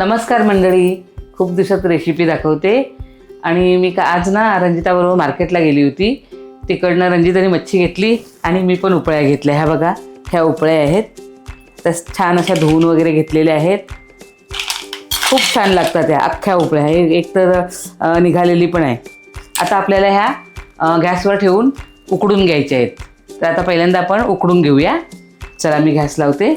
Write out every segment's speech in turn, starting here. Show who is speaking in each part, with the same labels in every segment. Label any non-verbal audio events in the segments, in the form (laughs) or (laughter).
Speaker 1: नमस्कार मंडळी. खूप दिवसात रेसिपी दाखवते. आणि मी का आज ना रंजिताबरोबर मार्केटला गेली होती. तिकडनं रंजिताने मच्छी घेतली आणि मी पण उपळ्या घेतल्या. ह्या बघा ह्या उपळ्या आहेत. त्या छान अशा धुवून वगैरे घेतलेल्या आहेत. खूप छान लागतात ह्या अख्ख्या उपळ्या. हे एक तर निघालेली पण आहे. आता आपल्याला ह्या गॅसवर ठेवून उकडून घ्यायच्या आहेत. तर आता पहिल्यांदा आपण उकडून घेऊया. चला मी गॅस लावते.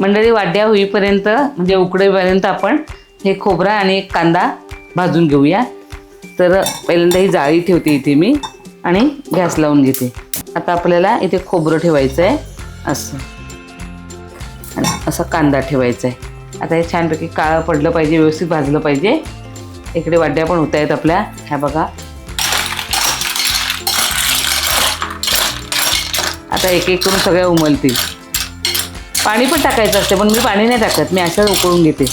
Speaker 1: मंडळी वाड्या होईपर्यंत म्हणजे उकडेपर्यंत आपण हे खोबरा आणि एक कांदा भाजून घेऊया. तर पहिल्यांदा ही जाळी ठेवते इथे मी आणि गॅस लावून घेते. आता आपल्याला इथे खोबरं ठेवायचं आहे असं. आणि असा कांदा ठेवायचा आहे आता हे छानपैकी काळं पडलं पाहिजे व्यवस्थित भाजलं पाहिजे. इकडे वाड्या पण होत आहेत आपल्या. ह्या बघा. आता एक एक करून सगळ्या उमलतील. पाणी पण टाकायचं असते पण मी पाणी नाही टाकत. मी असं उकळून घेते.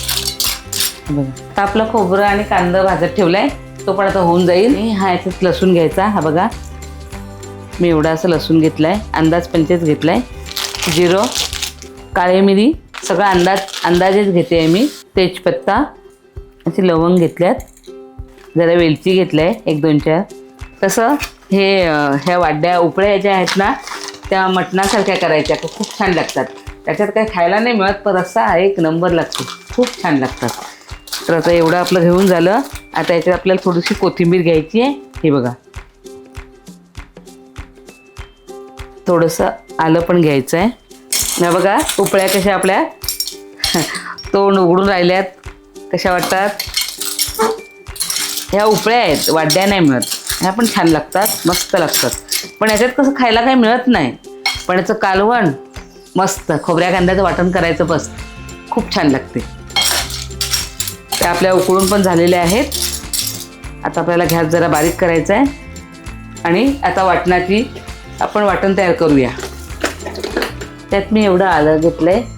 Speaker 1: बघा आता आपलं खोबरं आणि कांदा भाजत ठेवलाय. तो पण आता होऊन जाईल. हा याच्यात लसूण घ्यायचा हा बघा. मी एवढा असं लसूण घेतलाय अंदाज पंचेच घेतलाय. जिरं काळे मिरी सगळा अंदाज अंदाजेच घेते आहे मी. तेजपत्ता असे लवंग घेतल्यात. जरा वेलची घेतल्या आहे एक दोन चार. तसं हे ह्या वाड्या उपळ्या ज्या आहेत ना त्या मटणासारख्या करायच्या खूप छान लागतात. त्याच्यात काही खायला नाही मिळत पण रस्सा एक नंबर लागतो. खूप छान लागतात. तर आता एवढं आपलं घेऊन झालं. आता याच्यात आपल्याला थोडीशी कोथिंबीर घ्यायची आहे. हे बघा. थोडंसं आलं पण घ्यायचं आहे. ना बघा उपळ्या कशा आपल्या? (laughs) तोंड उघडून राहिल्यात. कशा वाटतात? ह्या उपळ्या आहेत वाड्या नाही मिळत. ह्या पण छान लागतात मस्त लागतात. पण याच्यात कसं खायला काही मिळत नाही. पण याचं कालवण मस्त. खोबऱ्या कांद्याचं वाटण करायचं बस. खूप छान लागते. त्या आपल्या उकळून पण झालेल्या आहेत. आता आपल्याला गॅस जरा बारीक करायचा आहे आणि आता वाटणाची आपण वाटण तयार करूया. त्यात मी एवढं आलं घेतलं आहे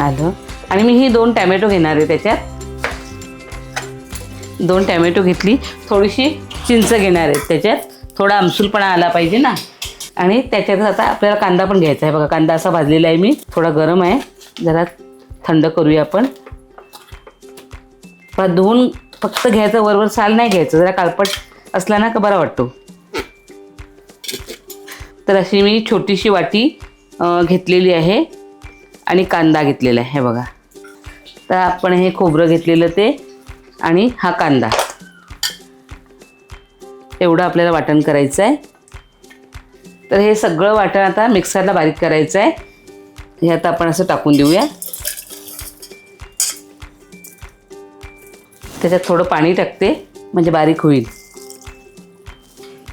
Speaker 1: आलं. आणि मी ही दोन टॅमॅटो घेणार आहे त्याच्यात. दोन टॅमॅटो घेतली. थोडीशी चिंच घेणार आहे त्याच्यात. थोडा आमसूलपणा आला पाहिजे ना. आणि त्याच्यात आता आपल्याला कांदा पण घ्यायचा आहे बघा. कांदा असा भाजलेला आहे मी. थोडा गरम आहे. जरा थंड करूया आपण. पण धुवून फक्त घ्यायचं वरवर साल नाही घ्यायचं. जरा काळपट असला ना का बरा वाटतो. तर अशी मी छोटीशी वाटी घेतलेली आहे. आणि कांदा घेतलेला आहे हे बघा. तर आपण हे खोबरं घेतलेलं ते आणि हा कांदा. एवढं आपल्याला वाटण करायचं आहे तर हे सगळं वाटण आता मिक्सरला बारीक करायचं आहे हे आता आपण असं टाकून देऊया. त्याच्यात थोडं पाणी टाकते म्हणजे बारीक होईल.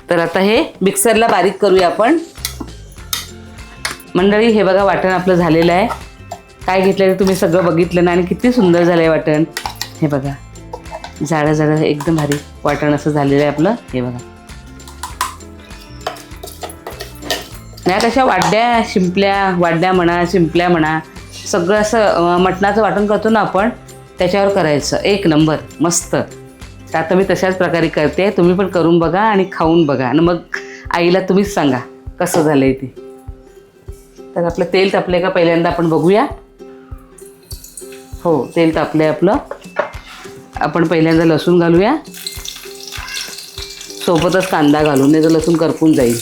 Speaker 1: तर आता हे मिक्सरला बारीक करूया आपण. मंडळी हे बघा वाटण आपलं झालेलं आहे. काय घेतलं तुम्ही सगळं बघितलं ना आणि किती सुंदर झालं आहे वाटण. हे बघा. जाडं जाडं एकदम भारी वाटण असं झालेलं आहे आपलं. हे बघा. नाही कशा वाड्या शिंपल्या वाड्या म्हणा शिंपल्या म्हणा सगळं असं मटणाचं वाटण करतो ना आपण त्याच्यावर करायचं. एक नंबर मस्त. तर आता मी तशाच प्रकारे करते. तुम्ही पण करून बघा आणि खाऊन बघा. आणि मग आईला तुम्हीच सांगा कसं झालं आहे ते. तर आपलं तेल तापलं का पहिल्यांदा आपण बघूया. हो तेल तापलं आहे आपलं. आपण पहिल्यांदा लसूण घालूया. सोबतच कांदा घालून नाही तर लसूण करपून जाईल.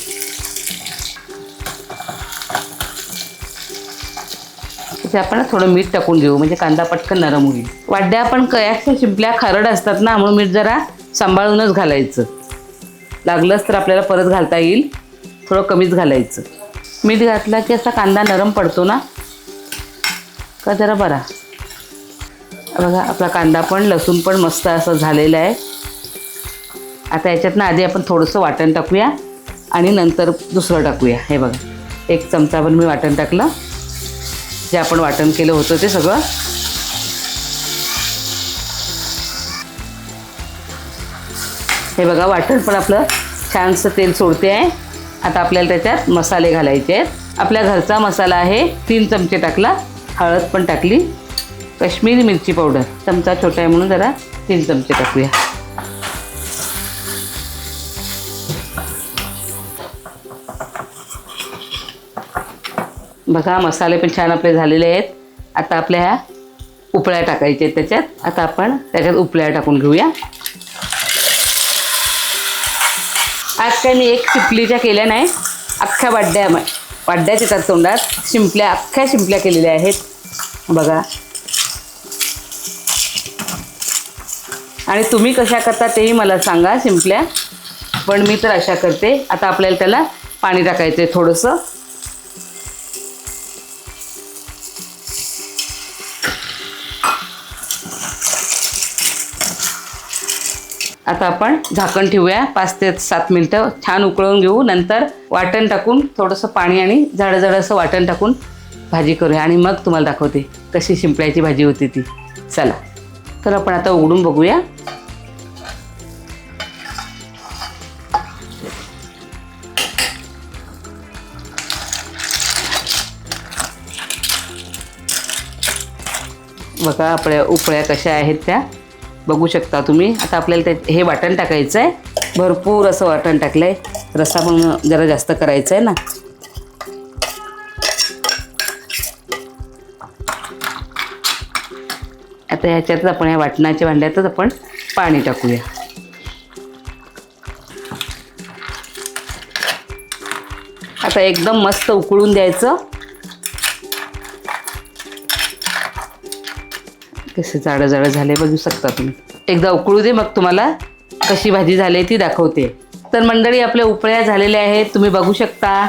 Speaker 1: ते आपण थोडं मीठ टाकून घेऊ म्हणजे कांदा पटकन नरम होईल. वाड्या आपण कयाच्या शिंपल्या खारड असतात ना म्हणून मीठ जरा सांभाळूनच घालायचं. लागलंच तर आपल्याला परत घालता येईल थोडं कमीच घालायचं. मीठ घातला की असा कांदा नरम पडतो ना? का जरा बरा? बघा आपला कांदा पण लसूण पण मस्त असं झालेलं आहे. आता याच्यातनं आधी आपण थोडंसं वाटण टाकूया आणि नंतर दुसरं टाकूया. हे बघा एक चमचा पण मी वाटण टाकलं. जे आपण वाटण केलं होतं ते सगळं. हे बघा वाटण पण आपलं छानसं तेल सोडते आहे. आता आपल्याला त्याच्यात मसाले घालायचे आहेत. आपल्या घरचा मसाला आहे तीन चमचे टाकला हळद पण टाकली. काश्मीरी मिरची पावडर. चमचा छोटा आहे म्हणून जरा तीन चमचे टाकूया. बघा मसाले पण छान आपले झालेले आहेत. आता आपल्या ह्या उपळ्या टाकायच्या आहेत त्याच्यात. आता आपण त्याच्यात उपळ्या टाकून घेऊया. आज काय मी एक शिंपलीच्या केल्या नाही अख्ख्या वाड्या वाड्याच येतात तोंडात शिंपल्या अख्ख्या शिंपल्या केलेल्या आहेत. बघा आणि तुम्ही कशा करता तेही मला सांगा शिंपल्या पण मी तर अशा करते. आता आपल्याला त्याला पाणी टाकायचं आहे थोडंसं. आता आपण झाकण ठेवूया. पाच ते सात मिनटं छान उकळून घेऊ. नंतर वाटण टाकून थोडंसं पाणी आणि झाडं झाडं असं वाटण टाकून भाजी करूया. आणि मग तुम्हाला दाखवते कशी शिंपळ्याची भाजी होती ती. चला. तर आपण आता उघडून बघूया. बघा आपल्या उपळ्या कशा आहेत त्या. बघू शकता तुम्ही. आता आपल्याला ते हे वाटण टाकायचं आहे भरपूर असं वाटण टाकलं आहे रस्सा पण जरा जास्त करायचा आहे ना. आता ह्याच्यातच आपण या वाटणाच्या भांड्यातच आपण पाणी टाकूया. आता एकदम मस्त उकळून द्यायचं. कसे जाडं जाडं झाले बघू शकता तुम्ही. एकदा उकळू दे मग तुम्हाला कशी भाजी झाली ती दाखवते. तर मंडळी आपल्या उपळ्या झालेल्या आहेत तुम्ही बघू शकता.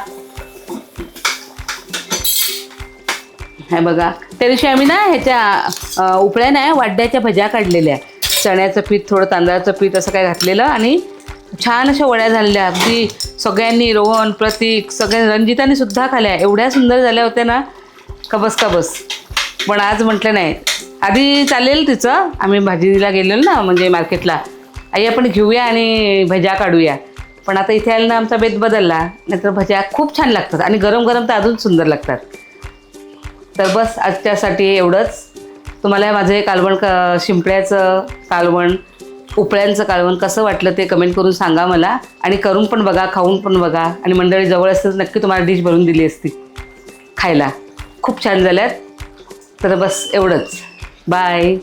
Speaker 1: हे बघा. त्या दिवशी आम्ही ना ह्याच्या उपळ्या नाही वाड्याच्या भज्या काढलेल्या. चण्याचं पीठ थोडं तांदळाचं पीठ असं काय घातलेलं आणि छान अशा वड्या झालेल्या. अगदी सगळ्यांनी रोहन प्रतीक सगळ्या रंजिताने सुद्धा खाल्या. एवढ्या सुंदर झाल्या होत्या ना. कबस कबस. पण आज म्हटलं नाही. आधी चालेल तिचं. आम्ही भाजीला गेलेलो ना म्हणजे मार्केटला. आई आपण घेऊया आणि भज्या काढूया. पण आता इथे आलं ना आमचा बेत बदलला. नाहीतर भज्या खूप छान लागतात आणि गरम गरम तर अजून सुंदर लागतात. तर बस आजच्यासाठी एवढंच. तुम्हाला माझं हे कालवण क शिंपड्याचं कालवण उपळ्यांचं कालवण कसं वाटलं ते कमेंट करून सांगा मला. आणि करून पण बघा खाऊन पण बघा. आणि मंडळी जवळ असतं तर नक्की तुम्हाला डिश भरून दिली असती. खायला. खूप छान झाल्यात. तर बस एवढंच. बाय